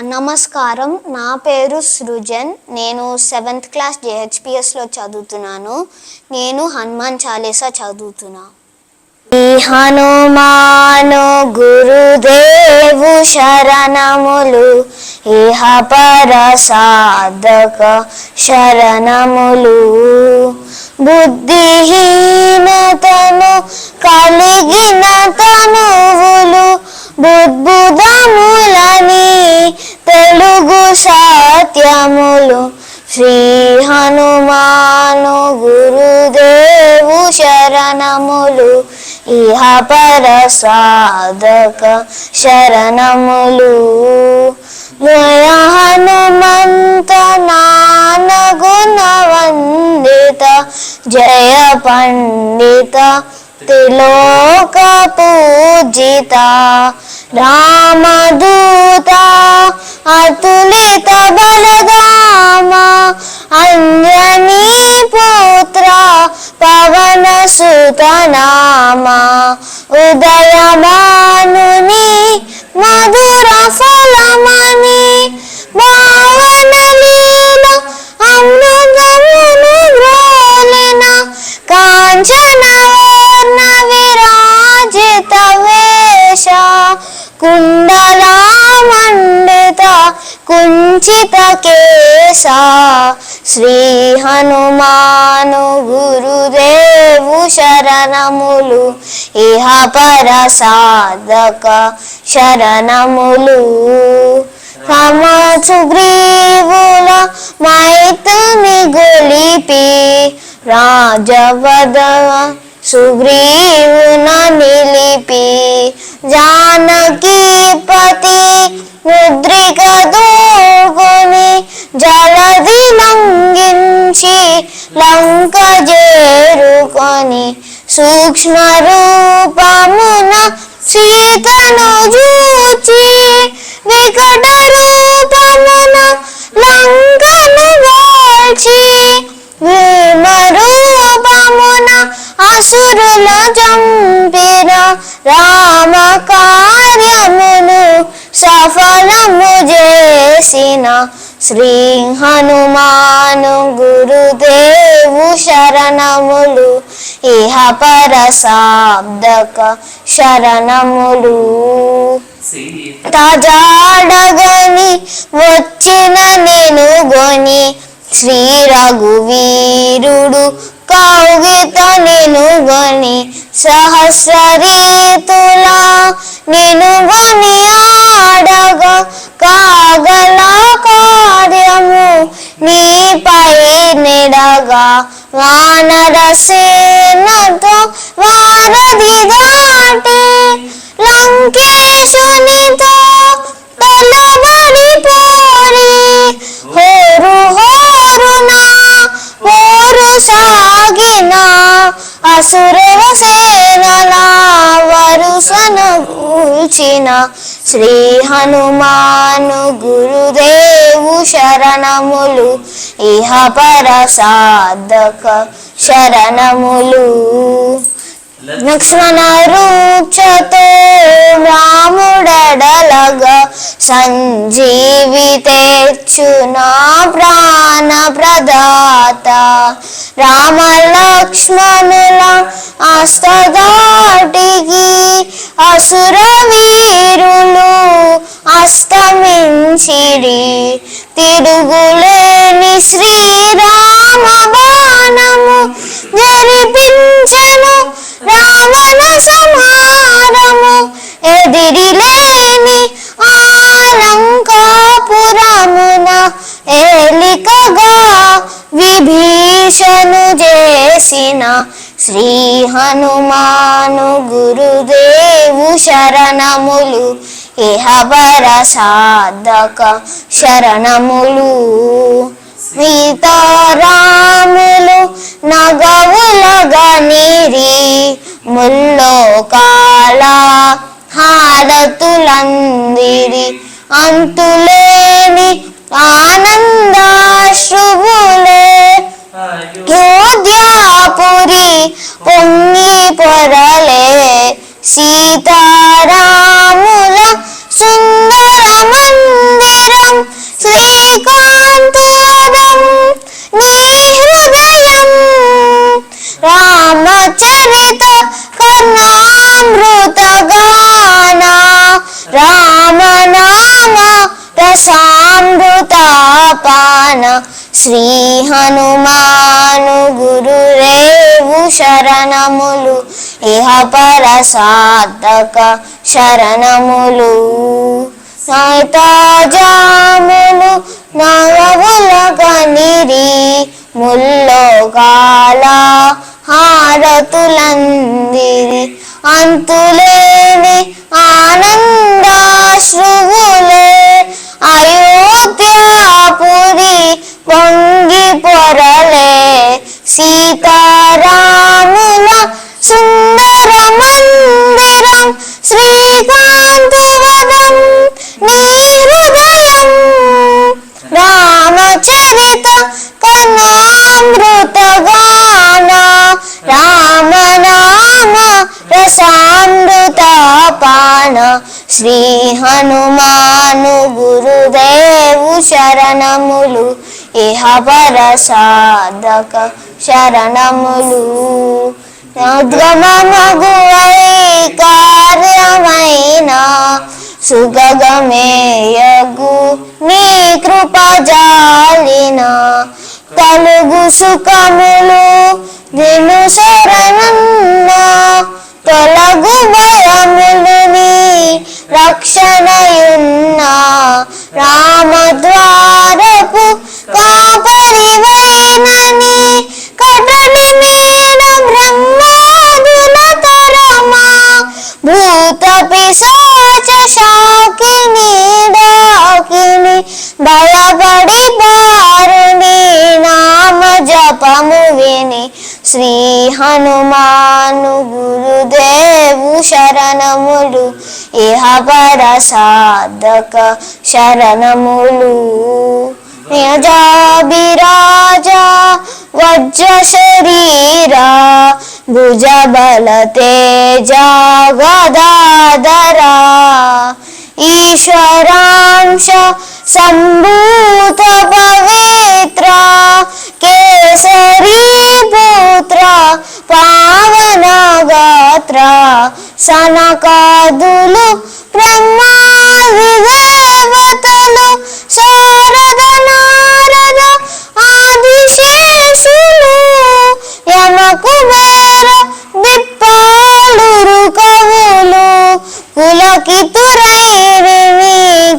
నమస్కారం. నా పేరు సృజన్. నేను సెవెంత్ క్లాస్ జేహెచ్పిఎస్లో చదువుతున్నాను. నేను హనుమాన్ చాలీసా చదువుతున్నా. ఈ హనుమాను గురుదేవు శరణములు ఇహ పర సాధక శరణములు. బుద్ధిహీనతను కలిగిన తనువులు బుద్బుదములని తెలుగు సత్యములు. శ్రీ హనుమాను గురుదేవు శరణములు. ఇహ పర సాధక శరణములు. జయ హనుమంత నాన గుణ వందిత జయ పండిత తిలోక పూజిత రామదూత అతులిత బలగామ కుండలా మండిత కుంచిత కేశ. శ్రీ హనుమాను గురుదేవు శరణములు ఇహ పర సాధక శరణములు. తమ సుగ్రీవుల మైతుని గొలిపి రాజవద సుగ్రీవున నిలిపి జానకీపతి ముద్రిక దూకుని జలది లంఘించి లంక చేరుకొని సూక్ష్మ రూపమున సీతను చూచి వికట రూపమున లంకను వాల్చి భీమ రూపమున అసురుల చంపిన రామ కార్యమును సఫలము చేసిన శ్రీ హనుమాను గురుదేవు శరణములు ఇహ పర శాబ్దక శరణములు తజాడగని వచ్చిన నేను గొని శ్రీ రఘువీరుడు కౌగిత నేను గని సహస్ర రీతులా నేను గొని ఆడగ కాగల కార్యము నీపై నిడగా వానర సేనతో వారధి దాటి లంకే అసురవ వరుసను కూల్చిన శ్రీ హనుమాను గురుదేవు శరణములు. ఇహ పర సాధక శరణములు. లక్ష్మణ రూక్షతో రాముడడలగా సంజీవి తెచ్చునా ప్రాణ ప్రదాత రామ లక్ష్మణుల అస్తదాటికి అసుర వీరులు అస్తమించిరి. తిరుగులేని శ్రీ శరణములు ఇహవర సాధక శరణములు. సీతారాములు నగవులగనిరి ముల్లోకాల హారతులందిరి. అంతులేని ఆనందాశ్రువులే యోధ్యాపురి పొంగి పొరలే సీతారాముల సుందర మందిరం శ్రీకాంతోదం నీ హృదయం. రామచరిత కర్ణామృత గాన రామనామ రసామృత పాన శ్రీ హనుమాను గురురేవు శరణములు ఇహపర సాధక శరణములు జాములు నవముల కనిరి ముల్లోకాల హారతులందిరి. అంతులేని ఆనందాశ్రువులే అయోధ్యాపురి పొంగి పొరలే. సీతారాముల శ్రీకాంతవదం నీ హృదయం రామచరిత కనామృత గాన రామనామ రసామృత పాన శ్రీ హనుమాను గురుదేవు శరణములు ఇహ పర సాధక శరణములు ఉద్గమగువై కార్యమైన సుగగమేయగు నీ కృప జాలిన కలుగు సుఖములు నిన్ను శరణన్న తొలగు భయములు నీ రక్షణయున్న రామ హనుమాను గురుదేవు శరణములు ఇహపర సాధక శరణములు. నిజాభిరాజా వజ్ర శరీరా భుజబల తేజ గదాధరా. ఈశ్వరాంశ సంభూత పవిత్ర కేసరి గాత్ర సనకాదులు బ్రహ్మాది దేవతలు శారద నారద ఆదిశేషులు యమకు వేర దిప్పాలురు కవులు పులకితురైరి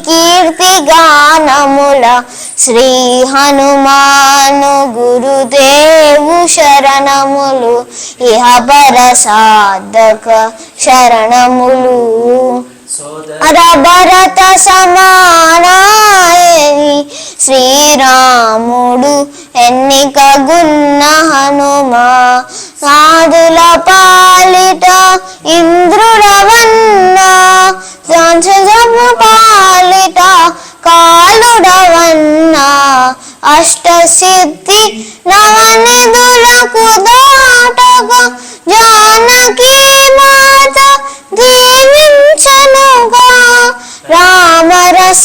కీర్తి గానముల శ్రీ హనుమాను గురుదేవు శరణములు. ఇహ సాధక శరణములు భరత సమానాయని శ్రీరాముడు ఎన్నిక గున్న హనుమా సాధుల పాలిట ఇంద్రుడవన్నా సంసము పాలిట కాలుడవన్నా. అష్టసిద్ధి దురకు దాటగా జానకి మాత దీవించనుగా. రామరసామృత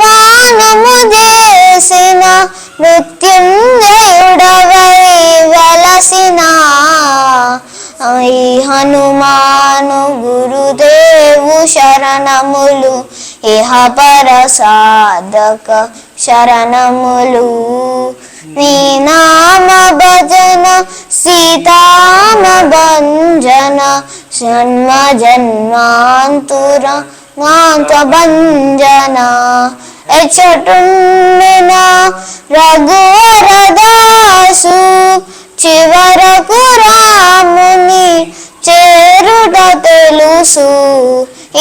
పానము చేసిన మృత్యుంజయుడవై వెలసిన ఈ హనుమాను గురుదేవు శరణములు ఇహ పరసాధక శరణములు నీ నామ భజన సీతామ భంజన జన్మ జన్మాంతుర మాంత భంజన. ఎచ్చటుండిన రఘువరదాసు చివరకు రాముని చేరుట తెలుసు.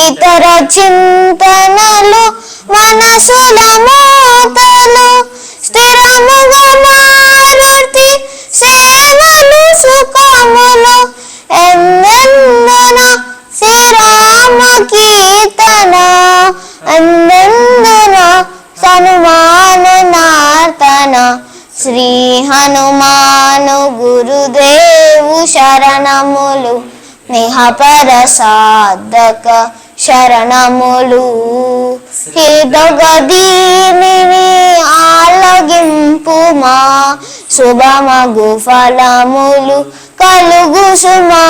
ఇతర చింత మనసుల మోతలు స్థిరముగా మారుతి సేవలు సుఖములు. ఎందెందున శ్రీరామ కీర్తన అందెందున సనుమాన నార్తన. శ్రీ హనుమాను గురుదేవు శరణములు నిహపర సాధక శరణములు హితగదీని ఆలగింపుమా? శుభమగు ఫలములు కలుగు సుమా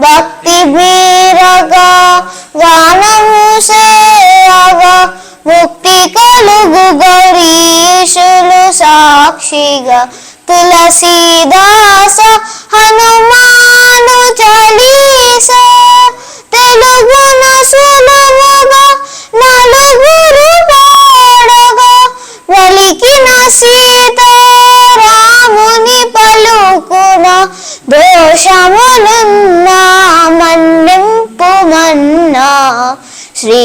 భక్తి బీరగా గానము సేయగా ముక్తి కలుగు గరీషులు సాక్షిగా తులసీదాస హనుమా సీతారాముని పలుకున దోషములున్నా మన్నింపు మన్నా శ్రీ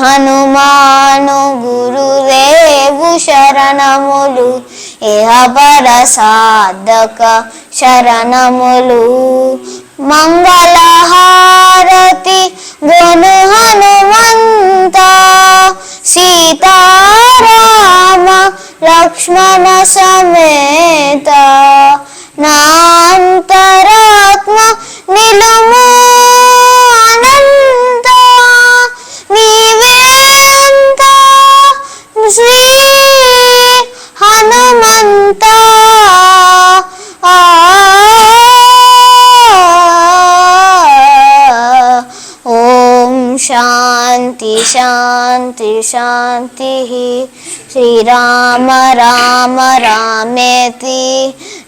హనుమాను గురుదేవు శరణములు ఇహపర సాధక శరణములు. మంగళహారతి గో శ్రీరామ రామ రామేతి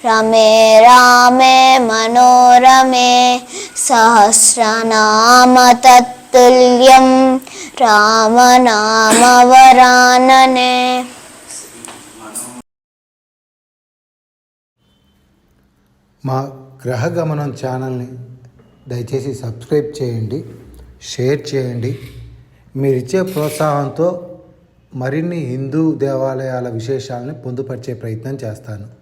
రమే రామే మనోరమే సహస్రనామ తత్తుల్యం రామనామవరాననే మా గ్రహగమనం ఛానల్ని దయచేసి సబ్స్క్రైబ్ చేయండి షేర్ చేయండి. మీరిచ్చే ప్రోత్సాహంతో మరిన్ని హిందూ దేవాలయాల విశేషాలను పొందుపరిచే ప్రయత్నం చేస్తాను.